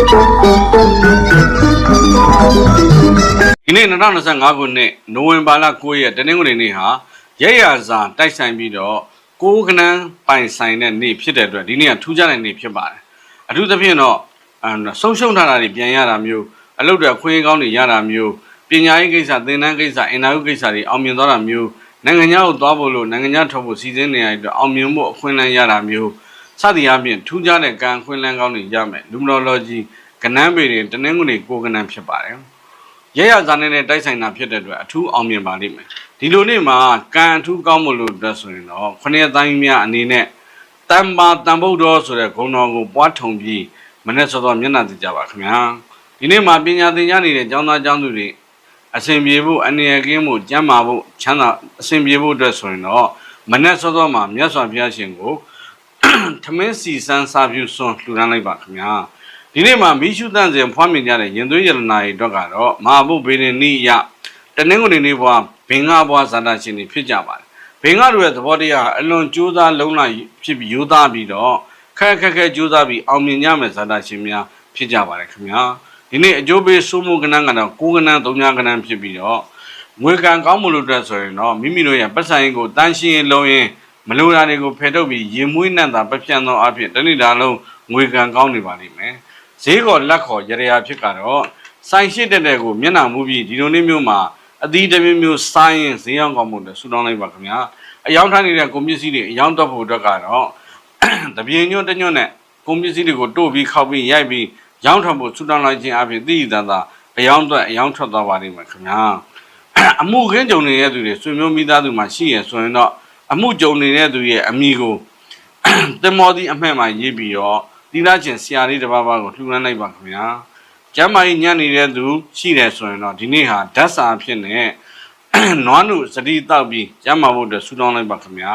ဒီနေ့2025ခုနှစ်နိုဝင်ဘာလ9ရက်တနင်္ဂနွေနေ့ဟာရဲရစာတိုက်ဆိုင်ပြီးတော့ကိုးကနန်းပိုင်ဆိုင်တဲ့နေ့ဖြစ်တဲ့အတွက်ဒီနေ့ကထူးခြားတဲ့နေ့ဖြစ်ပါတယ်အထူးသဖြင့်တော့အဆုံးရှုံးထားတာတွေပြန်ရတာမျိုးအလုပ်တွေခွင့်ကောင်းတွေရတာမျိုးပညာရေးကိစ္စသင်တန်းကိစ္စအင်တာဗျူးကိစ္စတွေအောင်မြင်သွားတာမျိုးနိုင်ငံခြားကိုသွားဖို့လို့နိုင်ငံခြားထွက်ဖို့စီစဉ်နေရတဲ့အတွက်အောင်မြင်ဖို့အခွင့်အလမ်းရတာမျိုး စသည်အပြင်ထူးခြားတဲ့ကံအခွင့်အလမ်းကောင်းတွေရမယ်လူမတော်လော်ကြီးကနန်းပေတွေတနင်္ဂနွေကိုးကနန်းဖြစ်ပါတယ်ရရဇာနဲ့နဲ့တိုက်ဆိုင်တာဖြစ်တဲ့အတွက်အထူးအောင်မြင်ပါလိမ့်မယ်ဒီလိုနေ့မှာကံအထူးကောင်းမလို့အတွက်ဆိုရင်တော့ခொနည်းတိုင်းများအနေနဲ့တမ္ပါတန်ဗုဒ္ဓဆိုတဲ့ဂုဏ်တော်ကိုပွားထုံပြီးမနေ့စောစောမျက်နှာသိကြပါခင်ဗျာဒီနေ့မှာပညာသင်ကြားနေတဲ့ကျောင်းသားကျောင်းသူတွေအစဉ်ပြေဖို့အနေရကင်းဖို့ကျမ်းမာဖို့ချမ်းသာအစဉ်ပြေဖို့အတွက်ဆိုရင်တော့မနေ့စောစောမှာမြတ်စွာဘုရားရှင်ကို ထမင်းစီစန်းစာပြုစွန်လှူဒန်းလိုက်ပါခင်ဗျာဒီနေ့မှာမိရှုတန့်စဉ်ဖွားမြင်ကြတဲ့ရင်သွေးရတနာတွေအတွက်ကတော့မဟာဘုဗေဒနိယတနင်္ဂနွေနေ့ဘွားဘင်္ဂဘွားဇာတာရှင်တွေဖြစ်ကြပါတယ်ဘင်္ဂတို့ရဲ့သဘောတရားအလွန်ကြိုးစားလုံးလိုက်ဖြစ်ပြီးယူသားပြီးတော့ခက်ခက်ခဲကြိုးစားပြီးအောင်မြင်ကြမယ်ဇာတာရှင်များဖြစ်ကြပါတယ်ခင်ဗျာဒီနေ့အကျိုးပေးစိုးမှုကဏ္ဍကတော့ကိုးကဏ္ဍသုံးညာကဏ္ဍဖြစ်ပြီးတော့ငွေကံကောင်းမှုလို့အတွက်ဆိုရင်တော့မိမိတို့ရဲ့ပတ်ဆိုင်ကိုတန်းရှင်းလုံးရင် မလိုတာတွေကိုဖယ်ထုတ်ပြီးရင်မွေးနှံ့တာပပြန့်သောအဖြစ်တဏိတာလုံးငွေကံကောင်းနေပါလိမ့်မယ်ဈေးကောလက်ခေါ်ရရဖြစ်ကတော့စိုင်ရှိတဲ့တဲ့ကိုမျက်နှာမူပြီးဒီလိုနေ့မျိုးမှာအသီးတစ်မျိုးမျိုးစိုင်းရင်ဈေးအောင်ကောင်းမှုနဲ့ဆူတောင်းလိုက်ပါခင်ဗျာအယောင်ထားနေတဲ့ကုန်ပစ္စည်းတွေအယောင်တက်ဖို့အတွက်ကတော့တပြင်းညွန့်တညွန့်နဲ့ကုန်ပစ္စည်းတွေကိုတို့ပြီးခောက်ပြီးရိုက်ပြီးရောင်းထွက်ဖို့ဆူတောင်းလိုက်ခြင်းအဖြစ်သိရတဲ့သာအယောင်အတွက်အယောင်ထွက်သွားပါလိမ့်မယ်ခင်ဗျာအမှုခင်းကြုံနေတဲ့သူတွေဆွေမျိုးမိသားစုမှာရှိရဆိုရင်တော့ အမှုကြုံနေတဲ့သူရဲ့အမိကိုတင်မော်ဒီအမှဲ့မှာရေးပြီးတော့သီလကျင်ဆရာလေးတစ်ပါးပါးကိုလှူဒန်းလိုက်ပါခင်ဗျာကျမ်းမာရေးညံ့နေတဲ့သူရှိတယ်ဆိုရင်တော့ဒီနေ့ဟာဓာတ်စာအဖြစ်နဲ့နွားနုစတိတောက်ပြီးကျမ်းမာဖို့အတွက်ဆူတောင်းလိုက်ပါခင်ဗျာ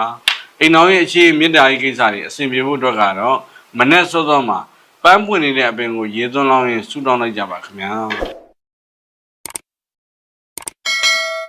အိမ်တော်ရဲ့အခြေမေတ္တာရေးကိစ္စတွေအဆင်ပြေဖို့အတွက်ကတော့မနဲ့စောစောမှာပန်းပွင့်နေတဲ့အပင်ကိုရေသွန်းလောင်းရင်ဆူတောင်းလိုက်ကြပါခင်ဗျာ